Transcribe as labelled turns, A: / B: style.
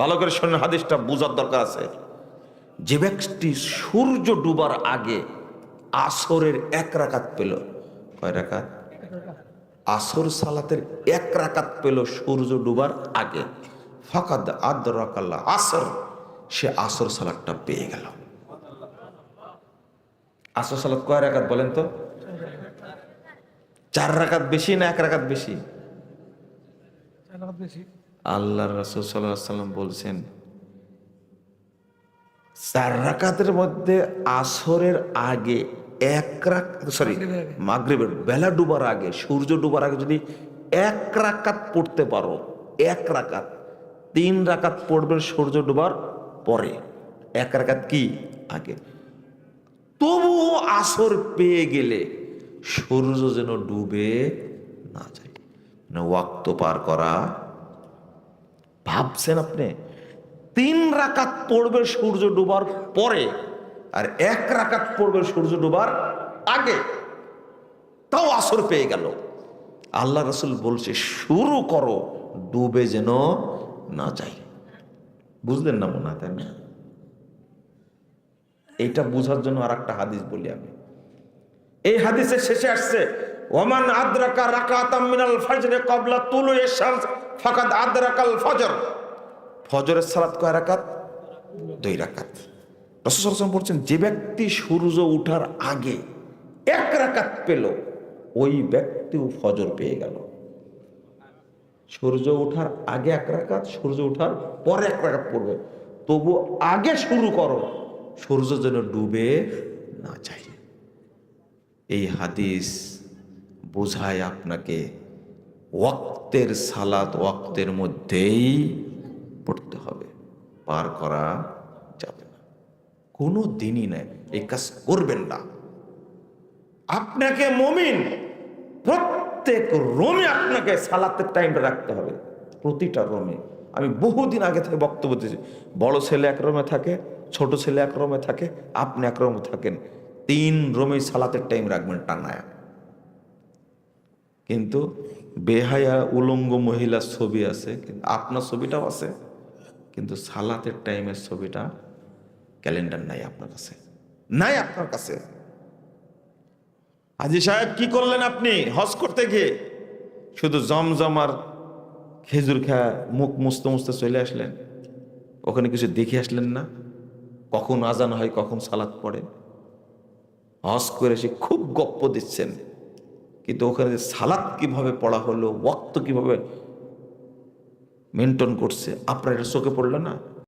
A: ভালো করে শোনেন, হাদিসটা বোঝার দরকার আছে। যে ব্যক্তি সূর্য ডুবার আগে আসরের এক রাকাত পেল, কয় রাকাত? আসর সালাতের এক রাকাত পেল সূর্য ডুবার আগে। ফাকাদ আদ্রাকাল্লা আসর, সে আসর সালাতটা পেয়ে গেল। আসর সালাত কয় রাকাত বলেন তো? চার রাকাত বেশি না এক রাকাত বেশি?
B: বেশি।
A: আল্লাহ রসুল সাল্লাহ সাল্লাম বলছেন চার রাকাতের মধ্যে আসরের আগে এক রাক সরি মাগরিবের বেলা ডুবার আগে সূর্য ডুবার আগে যদি এক রাকাত পড়তে পারো এক রাকাত তিন রাকাত পড়বে সূর্য ডুবার পরে। এক রাকাত কি? আগে। তবুও আসর পেয়ে গেলে সূর্য যেন ডুবে না যায়। মানে ওয়াক্ত পার করা ভাবছেন আপনি? তিন রাকাত পড়বে সূর্য ডুবার পরে আর এক রাকাত পড়বে সূর্য ডুবার আগে। তাও আসর পেয়ে গেল। আল্লাহ রসুল বলছে, শুরু করো, ডুবে যেন না যায় বুঝলেন না মনে হয় না এইটা বোঝার জন্য আর একটা হাদিস বলি আমি। এই হাদিসের শেষে আসছে ওমান আদ্রাকা রাকাতাম মিনাল ফজরে ক্বাবলা তুলুই শামস, ফাকাদ আদ্রাকাল ফজর। ফজরের সালাত কয় রাকাত? দুই রাকাত। রাসূল বলছেন, যে ব্যক্তি সূর্য ওঠার আগে এক রাকাত পেল, ওই ব্যক্তিও ফজর পেয়ে গেল। সূর্য ওঠার আগে এক রাকাত, সূর্য ওঠার পরে এক রাকাত পড়বে। তবু আগে শুরু করো, সূর্য যেন ডুবে না যায়। এই হাদিস বোঝায় আপনাকে, ওয়াক্তের সালাত ওয়াক্তের মধ্যেই পড়তে হবে, পার করা যাবে না। কোনো দিনই নেই এই কাজ করবেন না। আপনাকে মমিন প্রত্যেক রোমে আপনাকে সালাতের টাইমটা রাখতে হবে, প্রতিটা রোমে। আমি বহুদিন আগে থেকে বক্তব্য দিয়েছি, বড় ছেলে এক রোমে থাকে, ছোট ছেলে এক রোমে থাকে, আপনি এক রোমে থাকেন, তিন রোমে সালাতের টাইম রাখবেন টানায়। কিন্তু বেহায়া উলঙ্গ মহিলার ছবি আছে আপনার ছবিটাও আছে, কিন্তু সালাতের টাইমের ছবিটা ক্যালেন্ডার নাই আপনার কাছে। নাই আপনার কাছে। হাজি সাহেব, কি করলেন আপনি? হজ করতে গিয়ে? শুধু জমজম আর খেজুর খা মুখ মুছতে মুছতে চলে আসলেন? ওখানে কিছু দেখে আসলেন না? কখন আজান হয়, কখন সালাত পড়ে? হজ করে সে খুব গপ্প দিচ্ছেন। ওখানে যে সালাত কীভাবে পড়া হলো, ওয়াক্ত কীভাবে মেনটেন করছে, আপনার এটা চোখে পড়ল না?